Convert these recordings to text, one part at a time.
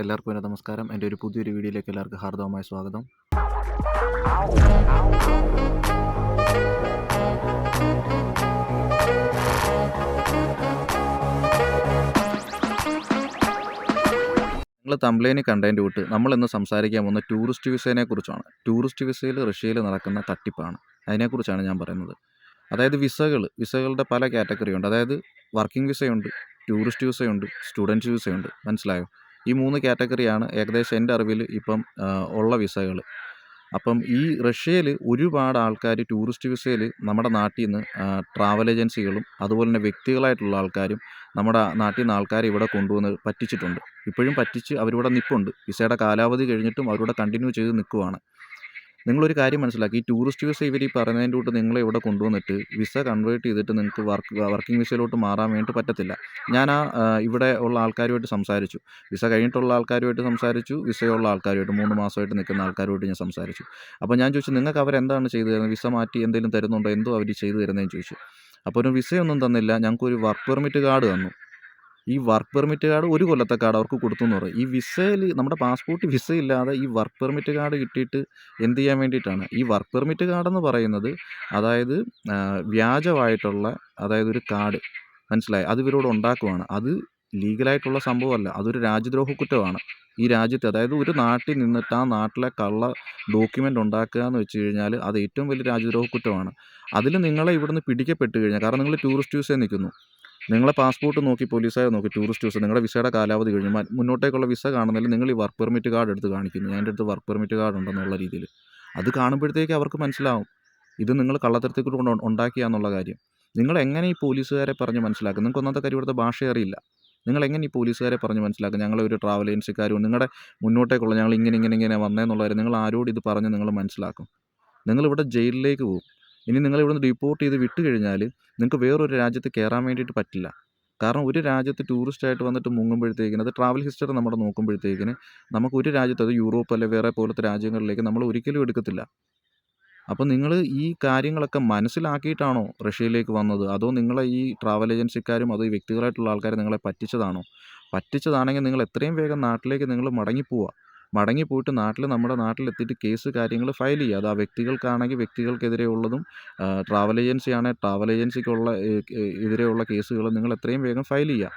എല്ലാവർക്കും എന്റെ നമസ്കാരം. എന്റെ ഒരു പുതിയൊരു വീഡിയോയിലേക്ക് എല്ലാവർക്കും ഹാർദവമായ സ്വാഗതം. നിങ്ങൾ തമ്പ്ലേനി കണ്ടതിന്റെ വിട്ട് നമ്മളിന്ന് സംസാരിക്കാൻ പോകുന്ന ടൂറിസ്റ്റ് വിസയെ കുറിച്ചാണ്. ടൂറിസ്റ്റ് വിസയിൽ റഷ്യയിൽ നടക്കുന്ന തട്ടിപ്പാണ്. അതിനെക്കുറിച്ചാണ് ഞാൻ പറയുന്നത്. അതായത് വിസകൾ വിസകളുടെ പല കാറ്റഗറി ഉണ്ട് അതായത് വർക്കിംഗ് വിസയുണ്ട് ടൂറിസ്റ്റ് വിസയുണ്ട് സ്റ്റുഡന്റ് വിസയുണ്ട്. മനസ്സിലായോ? ഈ മൂന്ന് കാറ്റഗറിയാണ് ഏകദേശം എന്റെ അറിവിൽ ഇപ്പം ഉള്ള വിസകൾ. അപ്പം ഈ റഷ്യയിൽ ഒരുപാട് ആൾക്കാർ ടൂറിസ്റ്റ് വിസയിൽ നമ്മുടെ നാട്ടിൽ നിന്ന് ട്രാവൽ ഏജൻസികളും അതുപോലെ തന്നെ വ്യക്തികളായിട്ടുള്ള ആൾക്കാരും നമ്മുടെ നാട്ടിൽ നിന്ന് ആൾക്കാരെ ഇവിടെ കൊണ്ടുവന്ന് പറ്റിച്ചിട്ടുണ്ട്. ഇപ്പോഴും പറ്റിച്ച് അവരിവിടെ നിൽപ്പുണ്ട് വിസയുടെ കാലാവധി കഴിഞ്ഞിട്ടും അവരിവിടെ കണ്ടിന്യൂ ചെയ്ത് നിൽക്കുവാണ്. നിങ്ങളൊരു കാര്യം മനസ്സിലാക്കി. ഈ ടൂറിസ്റ്റ് വിസ ഇവർ ഈ പറഞ്ഞതിന്റെ കൂട്ട് നിങ്ങളെ ഇവിടെ കൊണ്ടുവന്നിട്ട് വിസ കൺവേർട്ട് ചെയ്തിട്ട് നിങ്ങൾക്ക് വർക്ക് വർക്കിംഗ് വിസയിലോട്ട് മാറാൻ വേണ്ടി പറ്റത്തില്ല. ഞാൻ ആ ഇവിടെ ഉള്ള ആൾക്കാരുമായിട്ട് സംസാരിച്ചു. വിസ കഴിഞ്ഞിട്ടുള്ള ആൾക്കാരുമായിട്ട് സംസാരിച്ചു. വിസയുള്ള ആൾക്കാരുമായിട്ട് മൂന്ന് മാസമായിട്ട് നിൽക്കുന്ന ആൾക്കാരുമായിട്ട് ഞാൻ സംസാരിച്ചു. അപ്പോൾ ഞാൻ ചോദിച്ചു നിങ്ങൾക്ക് അവരെന്താണ് ചെയ്തു തരുന്നത് വിസ മാറ്റി എന്തെങ്കിലും തരുന്നുണ്ടോ? എന്തോ അവർ ചെയ്തു തരുന്നതെന്ന് ചോദിച്ചു. അപ്പോൾ ഒരു വിസയൊന്നും തന്നില്ല. ഞങ്ങൾക്കൊരു വർക്ക് പെർമിറ്റ് കാർഡ് തന്നു. ഈ വർക്ക് പെർമിറ്റ് കാർഡ് ഒരു കൊല്ലത്തെ കാർഡ് അവർക്ക് കൊടുത്തു എന്ന് പറയും. ഈ വിസയിൽ നമ്മുടെ പാസ്പോർട്ട് വിസ ഇല്ലാതെ ഈ വർക്ക് പെർമിറ്റ് കാർഡ് കിട്ടിയിട്ട് എന്ത് ചെയ്യാൻ വേണ്ടിയിട്ടാണ്? ഈ വർക്ക് പെർമിറ്റ് കാർഡ് എന്ന് പറയുന്നത് അതായത് വ്യാജമായിട്ടുള്ള അതായത് ഒരു കാർഡ്. മനസ്സിലായി? അത് ഇവരോട് ഉണ്ടാക്കുവാണ്. അത് ലീഗലായിട്ടുള്ള സംഭവമല്ല. അതൊരു രാജ്യദ്രോഹ കുറ്റമാണ്. ഈ രാജ്യത്ത് അതായത് ഒരു നാട്ടിൽ നിന്നിട്ട് ആ നാട്ടിലെ കള്ള ഡോക്യുമെന്റ് ഉണ്ടാക്കുക എന്ന് വെച്ച് കഴിഞ്ഞാൽ അത് ഏറ്റവും വലിയ രാജ്യദ്രോഹ കുറ്റമാണ്. അതിൽ നിങ്ങളെ ഇവിടുന്ന് പിടിക്കപ്പെട്ട് കഴിഞ്ഞാൽ കാരണം നിങ്ങൾ ടൂറിസ്റ്റ് വിസയിൽ നിൽക്കുന്നു. നിങ്ങളെ പാസ്പോർട്ട് നോക്കി പോലീസുകാർ നോക്കി ടൂറിസ്റ്റ് വിസ നിങ്ങളുടെ വിസയുടെ കാലാവധി കഴിഞ്ഞു മുന്നോട്ടേക്കുള്ള വിസ കാണുന്നില്ല നിങ്ങൾ ഈ വർക്ക് പെർമിറ്റ് കാർഡ് എടുത്ത് കാണിക്കുന്നു. ഞാൻ എന്റെ അടുത്ത് വർക്ക് പെർമിറ്റ് കാർഡ് ഉണ്ടെന്നുള്ള രീതിയിൽ. അത് കാണുമ്പോഴത്തേക്ക് അവർക്ക് മനസ്സിലാവും. ഇത് നിങ്ങൾ കള്ളത്തരത്തിൽ കൊണ്ട് ഉണ്ട- ഉണ്ടാക്കിയാന്നുള്ള കാര്യം. നിങ്ങൾ എങ്ങനെ ഈ പോലീസുകാരെ പറഞ്ഞ് മനസ്സിലാക്കും? നിങ്ങൾക്ക് ഒന്നാമത്തെ കാര്യം ഇവിടുത്തെ ഭാഷ അറിയില്ല. നിങ്ങൾ എങ്ങനെ ഈ പോലീസുകാരെ പറഞ്ഞ് മനസ്സിലാക്കും? ഞങ്ങളെ ഒരു ട്രാവൽ ഏജൻസിക്കാരും നിങ്ങളുടെ മുന്നോട്ടേക്കുള്ള ഞങ്ങൾ ഇങ്ങനെ ഇങ്ങനെ ഇങ്ങനെ വന്നേന്നുള്ള നിങ്ങൾ ആരോട് ഇത് പറഞ്ഞ് നിങ്ങൾ മനസ്സിലാക്കും? നിങ്ങളിവിടെ ജയിലിലേക്ക് പോകും. ഇനി നിങ്ങൾ ഇവിടുന്ന് ഡിപ്പോർട്ട് ചെയ്ത് വിട്ട് കഴിഞ്ഞാൽ നിങ്ങൾക്ക് വേറൊരു രാജ്യത്ത് കയറാൻ വേണ്ടിയിട്ട് പറ്റില്ല. കാരണം ഒരു രാജ്യത്ത് ടൂറിസ്റ്റ് ആയിട്ട് വന്നിട്ട് മുങ്ങുമ്പോഴത്തേക്കിന് അത് ട്രാവൽ ഹിസ്റ്ററി നമ്മുടെ നോക്കുമ്പോഴത്തേക്കിന് നമുക്ക് ഒരു രാജ്യത്ത് അത് യൂറോപ്പ് അല്ലെ വേറെ പോലത്തെ രാജ്യങ്ങളിലേക്ക് നമ്മൾ ഒരിക്കലും എടുക്കത്തില്ല. അപ്പോൾ നിങ്ങൾ ഈ കാര്യങ്ങളൊക്കെ മനസ്സിലാക്കിയിട്ടാണോ റഷ്യയിലേക്ക് വന്നത്? അതോ നിങ്ങളെ ഈ ട്രാവൽ ഏജൻസിക്കാരും അതോ ഈ വ്യക്തികളായിട്ടുള്ള ആൾക്കാർ നിങ്ങളെ പറ്റിച്ചതാണോ? പറ്റിച്ചതാണെങ്കിൽ നിങ്ങൾ എത്രയും വേഗം നാട്ടിലേക്ക് നിങ്ങൾ മടങ്ങിപ്പോവുക. മടങ്ങിപ്പോയിട്ട് നാട്ടിൽ നമ്മുടെ നാട്ടിലെത്തിയിട്ട് കേസ് കാര്യങ്ങൾ ഫയൽ ചെയ്യുക. അത് ആ വ്യക്തികൾക്കാണെങ്കിൽ വ്യക്തികൾക്കെതിരെ ഉള്ളതും ട്രാവൽ ഏജൻസി ആണെങ്കിൽ ട്രാവൽ ഏജൻസിക്കുള്ള എതിരെയുള്ള കേസുകൾ നിങ്ങൾ എത്രയും വേഗം ഫയൽ ചെയ്യുക.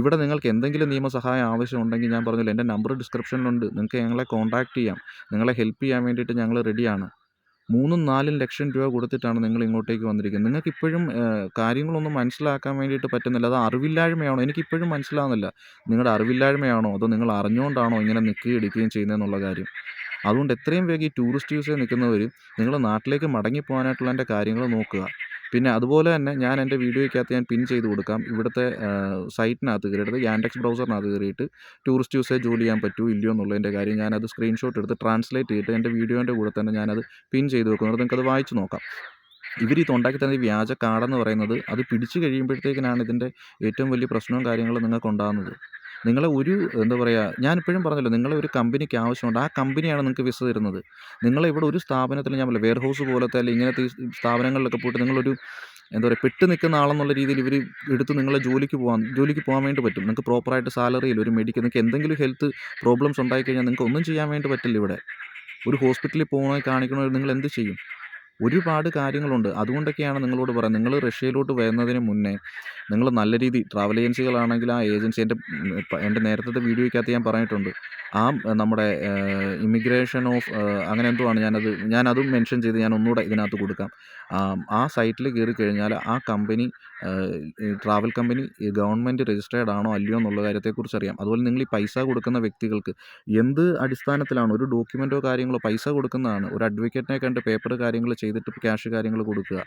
ഇവിടെ നിങ്ങൾക്ക് എന്തെങ്കിലും നിയമസഹായം ആവശ്യമുണ്ടെങ്കിൽ ഞാൻ പറഞ്ഞില്ല എന്റെ നമ്പർ ഡിസ്ക്രിപ്ഷനിലുണ്ട് നിങ്ങൾക്ക് ഞങ്ങളെ കോൺടാക്റ്റ് ചെയ്യാം. നിങ്ങളെ ഹെൽപ്പ് ചെയ്യാൻ വേണ്ടിയിട്ട് ഞങ്ങൾ റെഡിയാണ് മൂന്നും നാലും ലക്ഷം രൂപ കൊടുത്തിട്ടാണ് നിങ്ങൾ ഇങ്ങോട്ടേക്ക് വന്നിരിക്കുന്നത്. നിങ്ങൾക്ക് ഇപ്പോഴും കാര്യങ്ങളൊന്നും മനസ്സിലാക്കാൻ വേണ്ടിയിട്ട് പറ്റുന്നില്ല. അത് അറിവില്ലായ്മയാണോ? എനിക്കിപ്പോഴും മനസ്സിലാവുന്നില്ല. നിങ്ങളുടെ അറിവില്ലായ്മയാണോ? അതോ നിങ്ങൾ അറിഞ്ഞുകൊണ്ടാണോ ഇങ്ങനെ നിൽക്കുകയും എടുക്കുകയും ചെയ്യുന്നതെന്നുള്ള കാര്യം. അതുകൊണ്ട് എത്രയും വേഗം ഈ ടൂറിസ്റ്റ് വിസയിൽ നിൽക്കുന്നവർ നിങ്ങൾ നാട്ടിലേക്ക് മടങ്ങിപ്പോകാനായിട്ടുള്ള എന്റെ കാര്യങ്ങൾ നോക്കുക. പിന്നെ അതുപോലെ തന്നെ ഞാൻ എന്റെ വീഡിയോയ്ക്കകത്ത് ഞാൻ പിൻ ചെയ്ത് കൊടുക്കാം. ഇവിടുത്തെ സൈറ്റിനകത്ത് കയറിയിട്ട് യാൻഡെക്സ് ബ്രൗസറിനകത്ത് കയറിയിട്ട് ടൂറിസ്റ്റ് യൂസേ ജോലി ചെയ്യാൻ പറ്റൂ ഇല്ലയോ എന്നുള്ളതിന്റെ കാര്യം ഞാനത് സ്ക്രീൻഷോട്ട് എടുത്ത് ട്രാൻസ്ലേറ്റ് ചെയ്തിട്ട് എന്റെ വീഡിയോന്റെ കൂടെ തന്നെ ഞാനത് പിൻ ചെയ്ത് വെക്കുന്നത് നിങ്ങൾക്കത് വായിച്ച് നോക്കാം. ഇവർ ഇത് ഉണ്ടാക്കി തന്നെ വ്യാജ കാർഡെന്ന് പറയുന്നത് അത് പിടിച്ചു കഴിയുമ്പോഴത്തേക്കിനാണ് ഇതിന്റെ ഏറ്റവും വലിയ പ്രശ്നവും കാര്യങ്ങളും നിങ്ങൾക്ക് ഉണ്ടാകുന്നത് നിങ്ങളെ ഒരു എന്താ പറയുക ഞാനിപ്പോഴും പറഞ്ഞല്ലോ നിങ്ങളെ ഒരു കമ്പനിക്ക് ആവശ്യമുണ്ട്. ആ കമ്പനിയാണ് നിങ്ങൾക്ക് വിസ തരുന്നത്. നിങ്ങളെ ഇവിടെ ഒരു സ്ഥാപനത്തിൽ ഞാൻ പറയാം വെയർ ഹൗസ് പോലത്തെ അല്ലെങ്കിൽ ഇങ്ങനത്തെ സ്ഥാപനങ്ങളിലൊക്കെ പോയിട്ട് നിങ്ങളൊരു എന്താ പറയുക പെട്ട് നിൽക്കുന്ന ആളെന്നുള്ള രീതിയിൽ ഇവർ എടുത്ത് നിങ്ങളെ ജോലിക്ക് പോകാൻ ജോലിക്ക് പോകാൻ വേണ്ടി പറ്റും. നിങ്ങൾക്ക് പ്രോപ്പറായിട്ട് സാലറിയിൽ ഒരു മെഡിക്കൽ നിങ്ങൾക്ക് എന്തെങ്കിലും ഹെൽത്ത് പ്രോബ്ലംസ് ഉണ്ടായിക്കഴിഞ്ഞാൽ നിങ്ങൾക്ക് ഒന്നും ചെയ്യാൻ വേണ്ടി പറ്റില്ല ഇവിടെ. ഒരു ഹോസ്പിറ്റലിൽ പോകണോ കാണിക്കണോ നിങ്ങൾ എന്ത് ചെയ്യും? ഒരുപാട് കാര്യങ്ങളുണ്ട്. അതുകൊണ്ടൊക്കെയാണ് നിങ്ങളോട് പറയുന്നത്. നിങ്ങൾ റഷ്യയിലോട്ട് വരുന്നതിന് മുന്നേ നിങ്ങൾ നല്ല രീതി ട്രാവൽ ഏജൻസികളാണെങ്കിൽ ആ ഏജൻസി എന്റെ എന്റെ നേരത്തെ വീഡിയോയ്ക്കകത്ത് ഞാൻ പറഞ്ഞിട്ടുണ്ട്. ആ നമ്മുടെ ഇമിഗ്രേഷൻ ഓഫ് അങ്ങനെ എന്തോ ആണ് ഞാനത് ഞാനതും മെൻഷൻ ചെയ്ത് ഞാൻ ഒന്നുകൂടെ ഇതിനകത്ത് കൊടുക്കാം. ആ, സൈറ്റിൽ കയറി കഴിഞ്ഞാൽ ആ company travel company government registered ആണോ അല്ലയോ എന്നുള്ള കാര്യത്തെക്കുറിച്ച് അറിയാം. അതുപോലെ നിങ്ങൾ ഈ പൈസ കൊടുക്കുന്ന വ്യക്തികൾക്ക് എന്ത് അടിസ്ഥാനത്തിലാണ്? ഒരു ഡോക്യുമെന്റോ കാര്യങ്ങളോ പൈസ കൊടുക്കുന്നതാണ്. ഒരു അഡ്വക്കേറ്റിനെ കണ്ട് പേപ്പർ കാര്യങ്ങൾ ചെയ്തിട്ട് ക്യാഷ് കാര്യങ്ങൾ കൊടുക്കുക.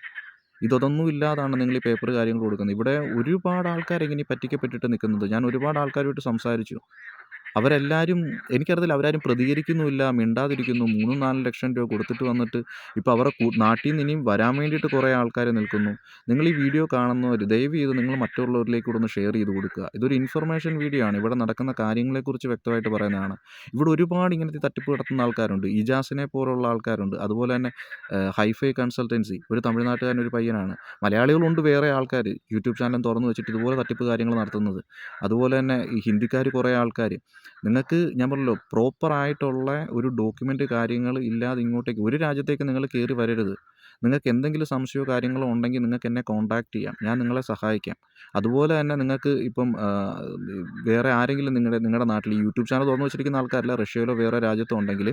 ഇതൊന്നും ഇല്ലാതാണ് നിങ്ങൾ ഈ പേപ്പർ കാര്യങ്ങൾ കൊടുക്കുന്നത്. ഇവിടെ ഒരുപാട് ആൾക്കാർ ഇങ്ങനെ പറ്റിക്കപ്പെട്ടിട്ട് നിൽക്കുന്നത്. ഞാൻ ഒരുപാട് ആൾക്കാരുമായിട്ട് സംസാരിച്ചു. അവരെല്ലാവരും എനിക്കറിയത്തില്ല അവരാരും പ്രതികരിക്കുന്നുമില്ല മിണ്ടാതിരിക്കുന്നു. മൂന്നും നാല് ലക്ഷം രൂപ കൊടുത്തിട്ട് വന്നിട്ട് ഇപ്പോൾ അവരെ നാട്ടിൽ നിന്ന് ഇനിയും വരാൻ വേണ്ടിയിട്ട് കുറേ ആൾക്കാർ നിൽക്കുന്നു. നിങ്ങൾ ഈ വീഡിയോ കാണുന്നവർ ദയവ് ചെയ്ത് നിങ്ങൾ മറ്റുള്ളവരിലേക്ക് കൂടെ ഒന്ന് ഷെയർ ചെയ്ത് കൊടുക്കുക. ഇതൊരു ഇൻഫർമേഷൻ വീഡിയോ ആണ്. ഇവിടെ നടക്കുന്ന കാര്യങ്ങളെക്കുറിച്ച് വ്യക്തമായിട്ട് പറയുന്നതാണ്. ഇവിടെ ഒരുപാട് ഇങ്ങനത്തെ തട്ടിപ്പ് നടത്തുന്ന ആൾക്കാരുണ്ട്. ഇജാസിനെ പോലുള്ള ആൾക്കാരുണ്ട്. അതുപോലെ തന്നെ ഹൈഫൈ കൺസൾട്ടൻസി. ഒരു തമിഴ്നാട്ടുകാരൻ ഒരു പയ്യനാണ്. മലയാളികളുണ്ട് വേറെ ആൾക്കാർ യൂട്യൂബ് ചാനൽ തുറന്നു വെച്ചിട്ട് ഇതുപോലെ തട്ടിപ്പ് കാര്യങ്ങൾ നടത്തുന്നത്. അതുപോലെ തന്നെ ഈ ഹിന്ദിക്കാർ കുറേ ആൾക്കാർ നിങ്ങൾക്ക് ഞാൻ പറഞ്ഞല്ലോ പ്രോപ്പറായിട്ടുള്ള ഒരു ഡോക്യുമെന്റ് കാര്യങ്ങൾ ഇല്ലാതെ ഇങ്ങോട്ടേക്ക് ഒരു രാജ്യത്തേക്ക് നിങ്ങൾ കയറി വരരുത്. നിങ്ങൾക്ക് എന്തെങ്കിലും സംശയമോ കാര്യങ്ങളോ ഉണ്ടെങ്കിൽ നിങ്ങൾക്ക് എന്നെ കോൺടാക്റ്റ് ചെയ്യാം. ഞാൻ നിങ്ങളെ സഹായിക്കാം. അതുപോലെ തന്നെ നിങ്ങൾക്ക് ഇപ്പം വേറെ ആരെങ്കിലും നിങ്ങളുടെ നിങ്ങളുടെ നാട്ടിൽ യൂട്യൂബ് ചാനൽ തുറന്നു വെച്ചിരിക്കുന്ന ആൾക്കാരല്ല റഷ്യയിലോ വേറെ രാജ്യത്തോ ഉണ്ടെങ്കിൽ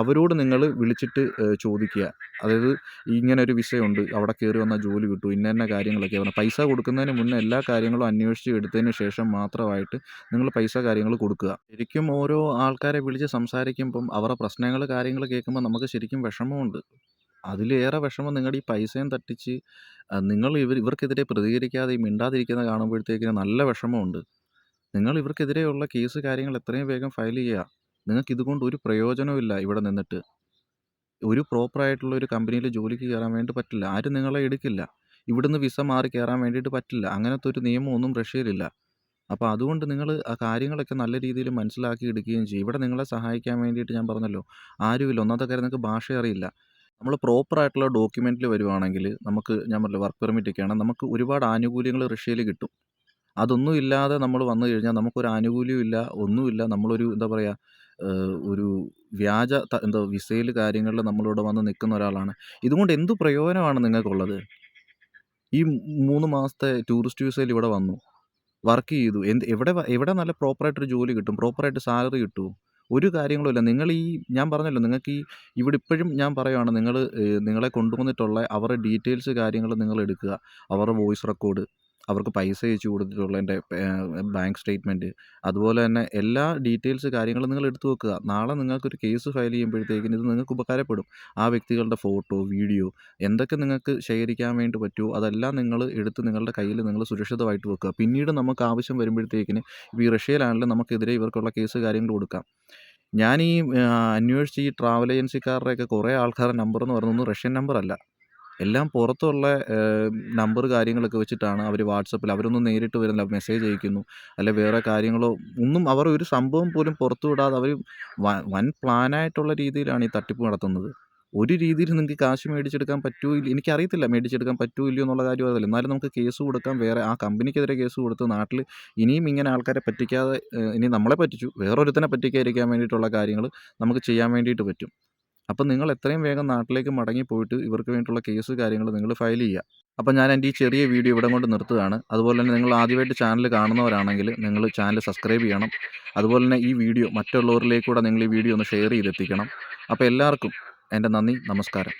അവരോട് നിങ്ങൾ വിളിച്ചിട്ട് ചോദിക്കുക. അതായത് ഇങ്ങനെ ഒരു വിഷയമുണ്ട് അവിടെ കയറി വന്നാൽ ജോലി കിട്ടും ഇന്ന തന്നെ കാര്യങ്ങളൊക്കെ. പറഞ്ഞാൽ പൈസ കൊടുക്കുന്നതിന് മുന്നേ എല്ലാ കാര്യങ്ങളും അന്വേഷിച്ച് എടുത്തതിന് ശേഷം മാത്രമായിട്ട് നിങ്ങൾ പൈസ കാര്യങ്ങൾ കൊടുക്കുക. ശരിക്കും ഓരോ ആൾക്കാരെ വിളിച്ച് സംസാരിക്കുമ്പം അവരുടെ പ്രശ്നങ്ങൾ കാര്യങ്ങൾ കേൾക്കുമ്പോൾ നമുക്ക് ശരിക്കും വിഷമമുണ്ട്. അതിലേറെ വിഷമം നിങ്ങളുടെ ഈ പൈസയും തട്ടിച്ച് നിങ്ങൾ ഇവർ ഇവർക്കെതിരെ പ്രതികരിക്കാതെ മിണ്ടാതിരിക്കുന്ന കാണുമ്പോഴത്തേക്കിന് നല്ല വിഷമമുണ്ട്. നിങ്ങൾ ഇവർക്കെതിരെയുള്ള കേസ് കാര്യങ്ങൾ എത്രയും വേഗം ഫയൽ ചെയ്യുക നിങ്ങൾക്ക് ഇതുകൊണ്ട് ഒരു പ്രയോജനവും ഇവിടെ നിന്നിട്ട്. ഒരു പ്രോപ്പറായിട്ടുള്ള ഒരു കമ്പനിയിൽ ജോലിക്ക് കയറാൻ വേണ്ടി പറ്റില്ല. ആരും നിങ്ങളെ എടുക്കില്ല. ഇവിടുന്ന് വിസ മാറി കയറാൻ വേണ്ടിയിട്ട് പറ്റില്ല. അങ്ങനത്തെ ഒരു നിയമമൊന്നും റഷ്യയിലില്ല അപ്പോൾ അതുകൊണ്ട് നിങ്ങൾ ആ കാര്യങ്ങളൊക്കെ നല്ല രീതിയിൽ മനസ്സിലാക്കി എടുക്കുകയും ചെയ്യും. ഇവിടെ നിങ്ങളെ സഹായിക്കാൻ വേണ്ടിയിട്ട് ഞാൻ പറഞ്ഞല്ലോ. ആരുമില്ല. ഒന്നാമത്തെ കാര്യം നിങ്ങൾക്ക് ഭാഷ അറിയില്ല. നമ്മൾ പ്രോപ്പർ ആയിട്ടുള്ള ഡോക്യുമെന്റിൽ വരുവാണെങ്കിൽ നമുക്ക് ഞാൻ പറഞ്ഞില്ല വർക്ക് പെർമിറ്റ് ഒക്കെയാണ് നമുക്ക് ഒരുപാട് ആനുകൂല്യങ്ങൾ റഷ്യയിൽ കിട്ടും. അതൊന്നും ഇല്ലാതെ നമ്മൾ വന്നു കഴിഞ്ഞാൽ നമുക്കൊരു ആനുകൂല്യവും ഇല്ല ഒന്നുമില്ല നമ്മളൊരു എന്താ പറയുക ഒരു വ്യാജ എന്താ വിസയിൽ കാര്യങ്ങളിൽ നമ്മളിവിടെ വന്ന് നിൽക്കുന്ന ഒരാളാണ്. ഇതുകൊണ്ട് എന്ത് പ്രയോജനമാണ് നിങ്ങൾക്കുള്ളത്? ഈ മൂന്ന് മാസത്തെ ടൂറിസ്റ്റ് വിസയിൽ ഇവിടെ വന്നു വർക്ക് ചെയ്തു എന്ത് എവിടെ എവിടെ നല്ല പ്രോപ്പറായിട്ടൊരു ജോലി കിട്ടും? പ്രോപ്പറായിട്ട് സാലറി കിട്ടുമോ ഒരു കാര്യങ്ങളും ഇല്ല നിങ്ങൾ ഈ ഞാൻ പറഞ്ഞല്ലോ നിങ്ങൾക്ക് ഈ ഇവിടെ ഇപ്പോഴും ഞാൻ പറയുവാണ് നിങ്ങൾ നിങ്ങളെ കൊണ്ടുവന്നിട്ടുള്ള അവരുടെ ഡീറ്റെയിൽസ് കാര്യങ്ങൾ നിങ്ങൾ എടുക്കുക. അവരുടെ വോയിസ് റെക്കോർഡ്. അവർക്ക് പൈസ അയച്ചു കൊടുത്തിട്ടുള്ളതിന്റെ ബാങ്ക് സ്റ്റേറ്റ്മെന്റ്. അതുപോലെ തന്നെ എല്ലാ ഡീറ്റെയിൽസ് കാര്യങ്ങളും നിങ്ങൾ എടുത്തു വെക്കുക. നാളെ നിങ്ങൾക്കൊരു കേസ് ഫയൽ ചെയ്യുമ്പോഴത്തേക്കും ഇത് നിങ്ങൾക്ക് ഉപകാരപ്പെടും. ആ വ്യക്തികളുടെ ഫോട്ടോ വീഡിയോ എന്തൊക്കെ നിങ്ങൾക്ക് ശേഖരിക്കാൻ വേണ്ടി പറ്റുമോ അതെല്ലാം നിങ്ങൾ എടുത്ത് നിങ്ങളുടെ കയ്യിൽ നിങ്ങൾ സുരക്ഷിതമായിട്ട് വെക്കുക. പിന്നീട് നമുക്ക് ആവശ്യം വരുമ്പോഴത്തേക്കിന് ഈ റഷ്യയിലാണെങ്കിലും നമുക്കെതിരെ ഇവർക്കുള്ള കേസ് കാര്യങ്ങൾ കൊടുക്കാം. ഞാൻ ഈ അന്വേഷിച്ച് ഈ ട്രാവൽ ഏജൻസിക്കാരുടെയൊക്കെ കുറേ ആൾക്കാരുടെ നമ്പർ എന്ന് പറയുന്നത് റഷ്യൻ നമ്പറല്ല. എല്ലാം പുറത്തുള്ള നമ്പർ കാര്യങ്ങളൊക്കെ വെച്ചിട്ടാണ് അവർ വാട്സപ്പിൽ അവരൊന്നും നേരിട്ട് വരുന്നില്ല മെസ്സേജ് അയക്കുന്നു അല്ലെ വേറെ കാര്യങ്ങളോ ഒന്നും അവർ ഒരു സംഭവം പോലും പുറത്തു വിടാതെ അവർ വൻ പ്ലാനായിട്ടുള്ള രീതിയിലാണ് ഈ തട്ടിപ്പ് നടത്തുന്നത്. ഒരു രീതിയിൽ നിങ്ങൾക്ക് കാശ് മേടിച്ചെടുക്കാൻ പറ്റുമോ ഇല്ല എനിക്കറിയത്തില്ല മേടിച്ചെടുക്കാൻ പറ്റുമോ ഇല്ലയോ എന്നുള്ള കാര്യം അതല്ല എന്നാലും നമുക്ക് കേസ് കൊടുക്കാം വേറെ ആ കമ്പനിക്കെതിരെ കേസ് കൊടുത്ത് നാട്ടിൽ ഇനിയും ഇങ്ങനെ ആൾക്കാരെ പറ്റിക്കാതെ ഇനി നമ്മളെ പറ്റിച്ചു വേറൊരുത്തനെ പറ്റിക്കാതിരിക്കാൻ വേണ്ടിയിട്ടുള്ള കാര്യങ്ങൾ നമുക്ക് ചെയ്യാൻ വേണ്ടിയിട്ട് പറ്റും. അപ്പം നിങ്ങൾ എത്രയും വേഗം നാട്ടിലേക്ക് മടങ്ങി പോയിട്ട് ഇവർക്ക് വേണ്ടിയിട്ടുള്ള കേസ് കാര്യങ്ങൾ നിങ്ങൾ ഫയൽ ചെയ്യുക. അപ്പം ഞാൻ എന്റെ ഈ ചെറിയ വീഡിയോ ഇവിടെ കൊണ്ട് നിർത്തുകയാണ്. അതുപോലെ തന്നെ നിങ്ങൾ ആദ്യമായിട്ട് ചാനൽ കാണുന്നവരാണെങ്കിൽ നിങ്ങൾ ചാനൽ സബ്സ്ക്രൈബ് ചെയ്യണം. അതുപോലെ തന്നെ ഈ വീഡിയോ മറ്റുള്ളവരിലേക്കൂടെ നിങ്ങൾ ഈ വീഡിയോ ഒന്ന് ഷെയർ ചെയ്തെത്തിക്കണം. അപ്പോൾ എല്ലാവർക്കും എന്റെ നന്ദി നമസ്കാരം.